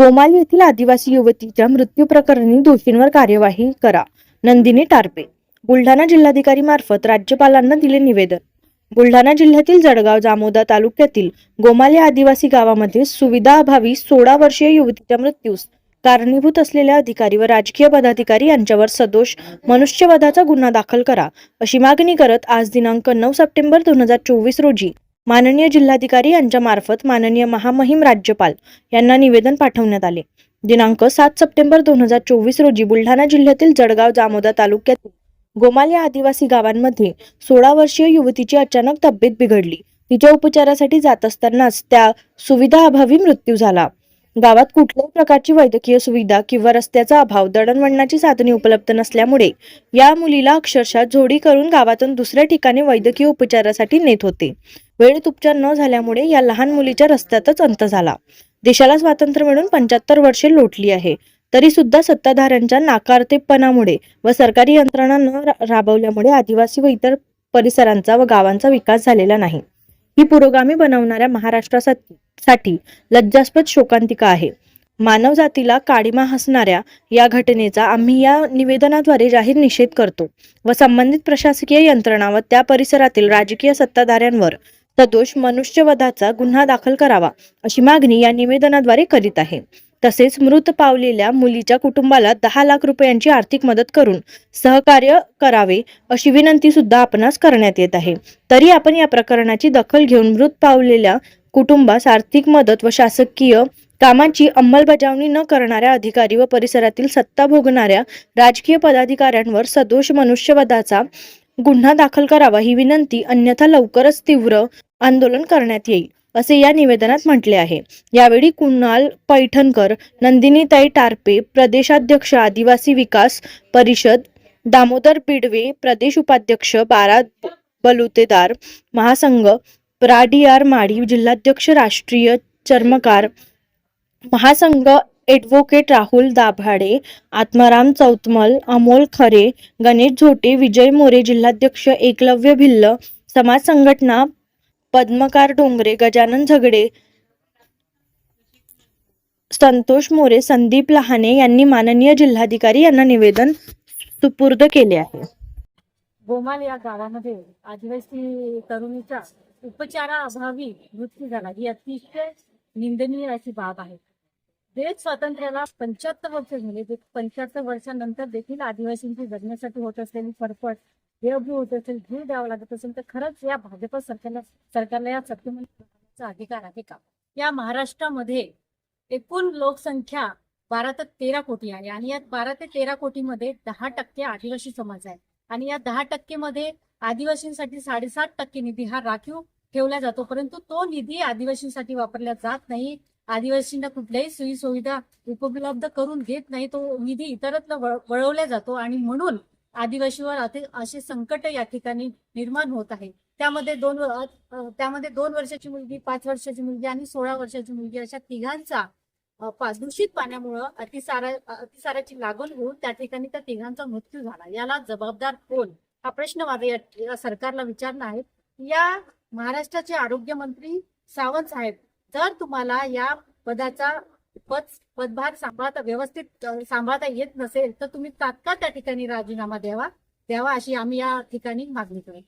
गोमाल येथील आदिवासी युवतीच्या मृत्यू प्रकरणी दोषींवर कार्यवाही करा. नंदिनी टारपे. बुलढाणा जिल्हाधिकारी मार्फत राज्यपालांना दिले निवेदन. बुलढाणा जिल्ह्यातील जळगाव जामोदा तालुक्यातील गोमाले आदिवासी गावामध्ये सुविधा अभावी सोळा वर्षीय युवतीच्या मृत्यूस कारणीभूत असलेल्या अधिकारी व राजकीय पदाधिकारी यांच्यावर सदोष मनुष्यवधाचा गुन्हा दाखल करा अशी मागणी करत आज दिनांक नऊ सप्टेंबर दोन हजार चोवीस रोजी माननीय जिल्हाधिकारी यांच्या मार्फत माननीय महामहिम राज्यपाल यांना निवेदन पाठवण्यात आले. दिनांक सात सप्टेंबर दोन हजार चोवीस रोजी बुलढाणा जिल्ह्यातील जळगाव जामोदा तालुक्यातील गोमाल या आदिवासी गावांमध्ये सोळा वर्षीय युवतीची अचानक तब्येत बिघडली. तिच्या उपचारासाठी जात असतानाच त्या सुविधा अभावी मृत्यू झाला. गावात कुठल्याही प्रकारची वैद्यकीय सुविधा किंवा रस्त्याचा अभाव दळणवळणाची साधने उपलब्ध नसल्यामुळे या मुलीला अक्षरशः जोडी करून गावातून दुसऱ्या ठिकाणी वैद्यकीय उपचारासाठी नेत होते. वेळेत उपचार न झाल्यामुळे या लहान मुलीच्या रस्त्यातच अंत झाला. देशाला स्वातंत्र्य मिळून पंच्याहत्तर वर्षे लोटली आहे. तरी सुद्धा सत्ताधाऱ्यांच्या नाकारतेपणामुळे व सरकारी यंत्रणा न राबवल्यामुळे आदिवासी व इतर परिसरांचा व गावांचा विकास झालेला नाही. ही पुरोगामी बनवणाऱ्या महाराष्ट्रासाठी लज्जास्पद शोकांतिका आहे. मानव जातीला काळीमा हसणाऱ्या या घटनेचा आम्ही या निवेदनाद्वारे जाहीर निषेध करतो व संबंधित प्रशासकीय यंत्रणा व त्या परिसरातील राजकीय सत्ताधाऱ्यांवर सदोष मनुष्यवधाचा गुन्हा दाखल करावा अशी मागणी या निवेदनाद्वारे करीत आहे. तसेच मृत पावलेल्या मुलीच्या कुटुंबाला दहा लाख रुपयांची आर्थिक मदत करून सहकार्य करावे अशी विनंती सुद्धा आपणास करण्यात येत आहे. तरी आपण या प्रकरणाची दखल घेऊन मृत पावलेल्या कुटुंबास आर्थिक मदत व शासकीय कामाची अंमलबजावणी न करणाऱ्या अधिकारी व परिसरातील सत्ता भोगणाऱ्या राजकीय पदाधिकाऱ्यांवर सदोष मनुष्यवधाचा गुन्हा दाखल करावा ही विनंती अन्यथा लवकरच तीव्र आंदोलन करण्यात येईल असे या निवेदनात म्हटले आहे. यावेळी कुणाल पैठणकर नंदिनीताई टारपे प्रदेशाध्यक्ष आदिवासी विकास परिषद दामोदर पिडवे प्रदेश उपाध्यक्ष बारा बलुतेदार महासंघ प्राडियार माढी जिल्हाध्यक्ष राष्ट्रीय चर्मकार महासंघ ॲडव्होकेट राहुल दाभाडे आत्माराम चौतमल अमोल खरे गणेश झोटे विजय मोरे जिल्हाध्यक्ष एकलव्य भिल्ल समाज संघटना पद्मकार डोंगरे गजानन झगडे संतोष मोरे संदीप लहाने यांनी माननीय जिल्हाधिकारी यांना निवेदन सुपूर्द केले आहे. गोमाल या गावामध्ये आदिवासी तरुणीचा उपचाराअभावी मृत्यू झाला. ही अतिशय निंदनीय अशी बाब आहे. देश स्वातंत्र्याला पंच्याहत्तर वर्ष झाले. पंच्याहत्तर वर्षानंतर देखील आदिवासींची जगण्यासाठी होत असलेली फरफट देवभू होत असेल जीव द्यावा लागत असेल तर खरंच या भाजप सरकारला सरकारला या सत्तेमध्ये अधिकार आहे का? या महाराष्ट्रामध्ये एकूण लोकसंख्या बारा ते तेरा कोटी आहे आणि या बारा ते तेरा कोटीमध्ये दहा टक्के आदिवासी समाज आहे. आणि या दहा टक्के मध्ये आदिवासींसाठी साडेसात टक्के निधी हा राखीव ठेवला जातो. परंतु तो निधी आदिवासींसाठी वापरला जात नाही. आदिवासींना कुठल्याही सोयी सुविधा उपलब्ध करून घेत नाही तो निधी इतरत्र वळ- वळवला जातो आणि म्हणून आदिवासीवर अति- असे संकट या ठिकाणी निर्माण होत आहे. त्यामध्ये दोन त्यामध्ये दोन वर्षाची मुलगी पाच वर्षाची मुलगी आणि सोळा वर्षाची मुलगी अशा तिघांचा दूषित पाण्यामुळं अतिसारा अतिसाराची लागण होऊन त्या ठिकाणी त्या तिघांचा मृत्यू झाला. याला जबाबदार कोण? हा प्रश्न माझा या या सरकारला विचारणं आहे. या महाराष्ट्राचे आरोग्यमंत्री सावंत साहेब जर तुम्हाला या पदाचा पद पदभार सांभाळता व्यवस्थित सांभाळता येत नसेल तर तुम्ही तात्काळ त्या ठिकाणी राजीनामा द्यावा द्यावा अशी आम्ही या ठिकाणी मागणी करू